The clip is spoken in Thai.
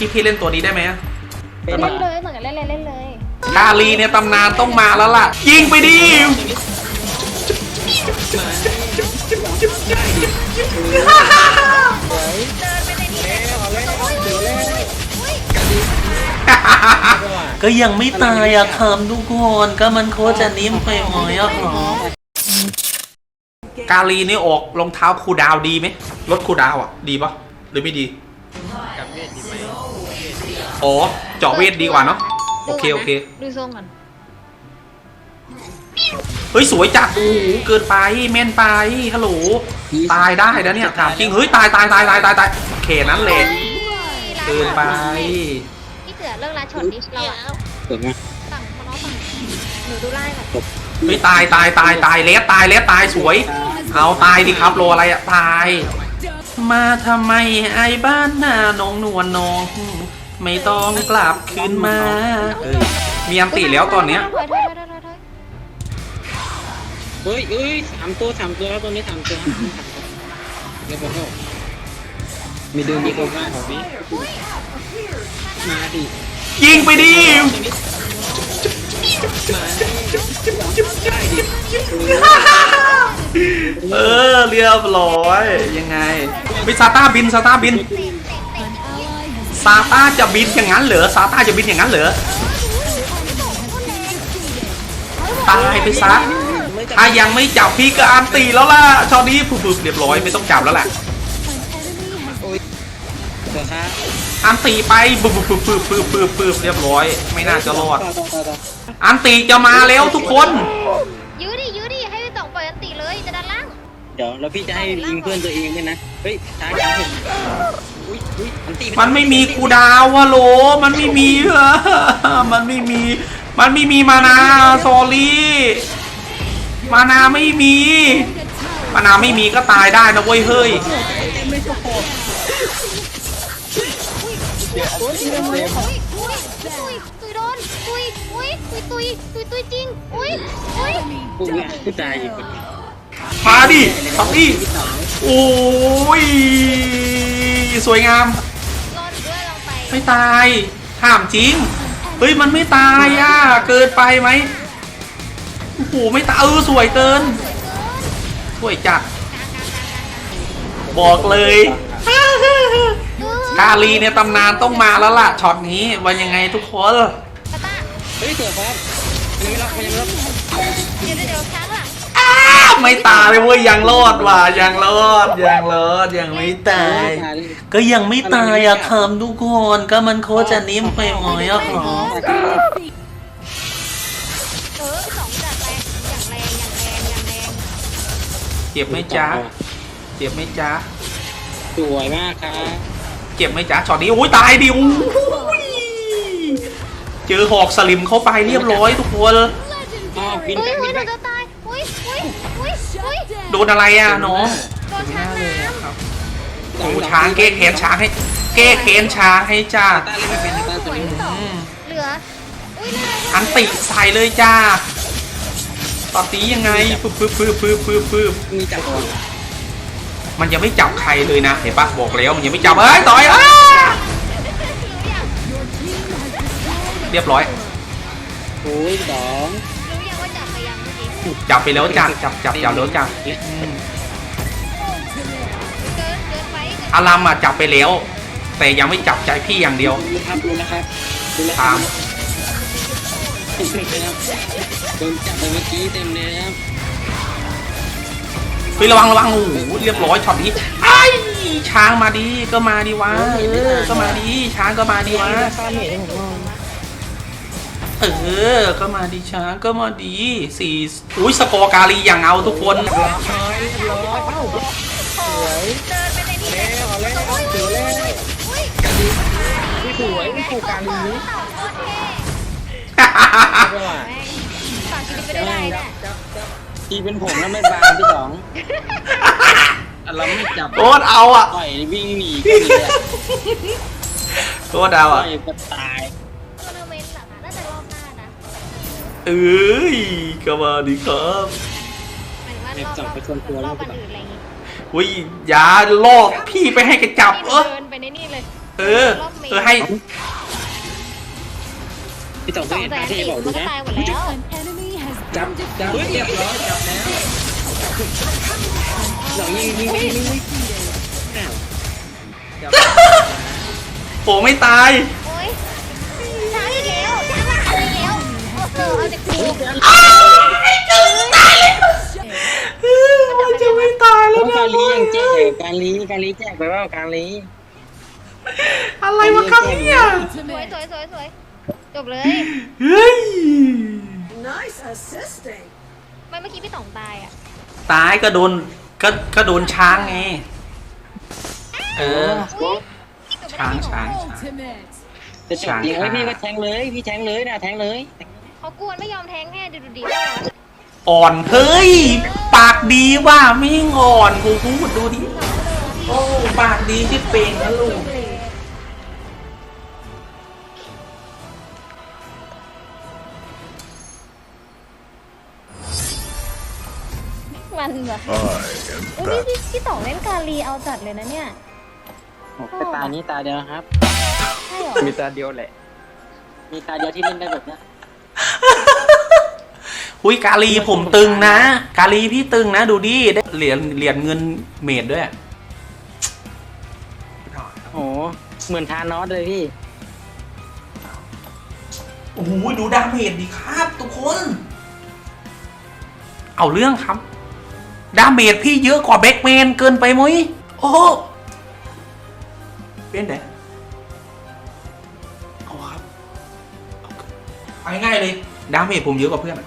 พี่พี่เล่นตัวนี้ได้ไหมอะเป็นเล่นเลยเหมือนกันเล่นเลยเล่นเลยกาลีเนี่ยตำนานต้องมาแล้วล่ะ ยิงไปดิก็ยังไม่ตายอะครับทุกคนก็มันโคตรจะนิ่มไปหมอยอะครับกาลีนี่ออกรองเท้าคูลดาวน์ดีไหมลดคูลดาวน์อะดีปะหรือไม่ดีกับเว ทดีไหมอ๋อเจาะเวทดีกว่าเนาะโอเคโอเคดูทรงก่อนเฮ้ยสวยจัดโอ้โหเกินไปแม่นไปฮัลโหลตายได้นะเนี่ยถามจริงเฮ้ยตายตายตายตายตายตายโอเคนั้นเลยเกินไปพี่เสือเลิกร้านช็อตดิเราอะเกิดไหมฝั่งเขาน้องฝั่งหนูดูไล่ก่อนเฮ้ยตายตายตายตายเลสตายเลสตายสวย เอาตายดิครับโลอะไรอะตาย มาทำไมไอ้บ้านหน้าน้องนวลน้อง ไม่ต้องกลับคืนมาเอ้ยมีอันติแล้วตอนเนี้ย ถอยถอยถอยถอยถอยเฮ้ยเอ้ยสามตัวสามตัวแล้วตัวนี้สามตัวเดี๋ยวผมก็มีดึงมีคนมาของพี่มาดิยิงไปดิ เออเรียบร้อยยังไงวิซาต้าบินซาต้าบินซาต้าจะบินอย่างนั้นเหรอซาต้าจะบินอย่างนั้นเหรอตายไปซะถ้ายังไม่จับพี่ก็อันตีแล้วล่ะชอนี้ปุ๊บๆเรียบร้อยไม่ต้องจับแล้วแหละอันตีไปปุ๊บปุ๊บปุ๊บปุ๊บปุ๊บปุ๊บเรียบร้อย ไม่น่าจะรอด อันตีจะมาแล้วทุกคน ดี๋ยวแล้วพี่จะให้ยิงเพื่อนตัวเองด้วยนะ เฮ้ยช้าจังเห็นอุ้ยอุ้ยอันตีมันไม่มีกูดาววะโหล มันไม่มีเออมันไม่มี มันไม่มีมานาสอรี่มานาไม่มี มานาไม่มีก็ตายได้นะเว้ยเฮ้ยอุ้ยอุ้ยตุยตุยโดนตุยอุ้ยตุยตุยตุยตุยจริงอุ้ยอุ้ยปุ๊บเนี่ยผู้ตายอีกคน มาดิทำดิโอ้ย สวยงามรอดด้วยลองไปไม่ตายถามจริง เฮ้ย มันไม่ตายอะ เกินไปไหมโอ้โห ไม่ตาย เออ สวยเกิน สวยจัด บอกเลยกาลีเนี่ยตำนานต้องมาแล้วล่ะ ช็อตนี้วันยังไงทุกคนตาตาเฮ้ยเสือครับมันยังไม่รับมันยังไม่รับ เดี๋ยวเดี๋ยวเดี๋ยวช้าหลังอ้าวไม่ตายเว้ยยังรอดว่ะยังรอดยังรอดยังไม่ตาย ก็ยังไม่ตายอะครับทุกคนก็มันโคตรจะนิ่มไปหมอยอะครับเออสองจัดแรงอย่างแรงอย่างแรงอย่างแรงเจ็บไหมจ๊ะเจ็บไหมจ๊ะสวยมากครับเจ็บไหมจ๊ะช็อตนี้อุ้ยตายดิอุ้ยเจอหอกสลิมเข้าไปเรียบร้อยทุกคนอ๋อบินอุ้ไปยบิอุ้ยนหไปนูจะตายอุ้ยอุ้ยอุ้ยอุ้ย โดนอะไรอะน้องโดนช้างน้ำครับโอ้ช้างเก้แขนช้างให้ เก้แขนช้างให้จ้าตาเล่นไม่เป็นตาสตัววยนี้ที่สองเหลือ อุ้ยน่ารักอันติใส่เลยจ้าตอนนี้ยังไงปึ๊บปึ๊บปึ๊บปึ๊บปึ๊บปึ๊บมีจับก่อนมันยังไม่จับใครเลยนะเห็นปะบอกแล้วมันยังไม่จับเอ้ยต่อยอ้าเรียบร้อยโอ้ยสอง จับไปแล้วจ้าจับจับจับแล้วจ้าอืมเกินเกินไปเกินอารัมอะจับไปแล้ว แต่ยังไม่จับใจพี่อย่างเดียว ดูครับดูนะครับดูนะคตารับมโดนจับไปเมื่อกี้เต็มเลยครับเฮ้ยระวังระวังโอ้โหเรียบร้อยช็อตนี้ไอ้ายช้างมาดีก็มาดีวะเออก็มาดีช้างก็มาดีวะเอ อ ก็มาดีช้างก็มาดีสี่อุ้ยสกอร์กาลีอย่างเอาทุกคนเดินไปในนี่เลยอุ้ยอุ้ยอุ้ยสวยผูกการนี้เต่าโคตรเท่ก็ว่าแม่งฝากชีวิตไปด้วยได้เนี่ยทีเป็นผมแล้วไม่บางพี่สองเราไม่จับโคตรเอาอะปล่อยวิ่งหนีก็ดีอะโคตรเอาปล่อะอยก็ตาย เอ้ยก็มาดีครับหมายถึงว่ารอบรอบรอบวันอื่นอะไรอย่างงี้อุ้ยอย่าลอกพี่ไปให้แกจับ เออ เดินไปในนี่เลยเออเออให้พี่ต่อสก็องเห็นแสปานที่สี่บอกมัดูนก็นะตายหมดแล้วจับจับเรียบร้อยจับแล้วหลังยิงยิงยิงยิงยิงอ้าวโอ้ไม่ตาย เอาจากกูจะไม่ตายแล้วการลียังแจ้งการลีการลีแจ้งไปว่าการลีอะไรวะครับเนี่ย สวยสวยสวยสวยจบเลย เฮ้ยไม่เมื่อกี้พี่ต่องตายอะ ตายก็โดนก็ก็โดนช้างไง เอออุ้ยช้างช้างช้างจะจบยิงไว้พี่ก็แทงเลย พี่แทงเลยนะแทงเลย เขากวนไม่ยอมแทงแค่ดูดูดีว่าอ่อนเฮ้ย ปากดีว่าไม่งอ่อนกูพูดดูดิโอ้ปากดีที่เป็นนะลูกมันแบบอุ้ยพี่พี่ต่องเล่นกาลีเอาจัดเลยนะเนี่ยแต่ตานี้ตาเดียวครับ ใช่เหรอ มีตาเดียวแหละ มีตาเดียวที่เล่นได้แบบนี้ หุยกาลีผมตึงนะ กาลีพี่ตึงนะ ดูดิได้เหรียญเหรียญเงินเมดด้วยโอ้โหเหมือนทานอสเลยพี่ โอ้โหดูดาเมจดีครับ ทุกคน เอาเรื่องครับ ดาเมจพี่เยอะกว่าแบ็กแมนเกินไปมั้ย โอ้โหเป็นไงเอาครับเอาง่ายๆเลย ดาเมจผมเยอะกว่าเพื่อน